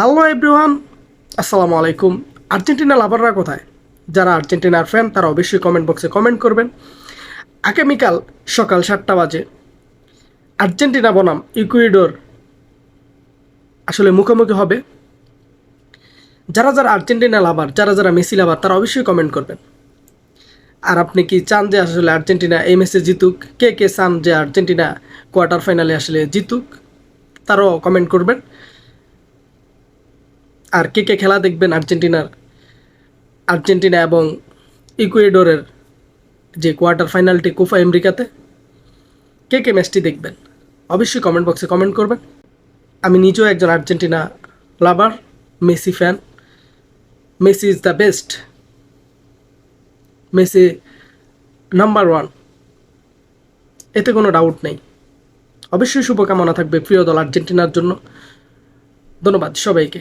Hello everyone আসসালামু আলাইকুম Argentina লাভাররা কোথায় যারা আর্জেন্টিনার ফ্যান তারা অবশ্যই কমেন্ট বক্সে কমেন্ট করবেন। আগামীকাল সকাল সাতটা বাজে। আর্জেন্টিনা বনাম ইকুইডোর আসলে মুখোমুখি হবে। যারা যারা আর্জেন্টিনা লাভার যারা যারা মেসি লাভার তারা অবশ্যই কমেন্ট করবেন। আর আপনি কি চান যে আসলে আর্জেন্টিনা এই ম্যাচে জিতুক? কে কে চান যে আর্জেন্টিনা কোয়ার্টার ফাইনালে আসলে জিতুক? তারাও কমেন্ট করবেন। আর কে কে খেলা দেখবেন আর্জেন্টিনার? আর্জেন্টিনা এবং ইকুয়েডোরের যে কোয়ার্টার ফাইনালটি কোফা আমেরিকাতে, কে কে ম্যাচটি দেখবেন? অবশ্যই কমেন্ট বক্সে কমেন্ট করবেন। আমি নিজেও একজন Argentina lover Messi fan Messi is the best Messi number one এতে কোনো ডাউট নেই। অবশ্যই শুভকামনা থাকবে প্রিয় দল আর্জেন্টিনার জন্য। ধন্যবাদ সবাইকে।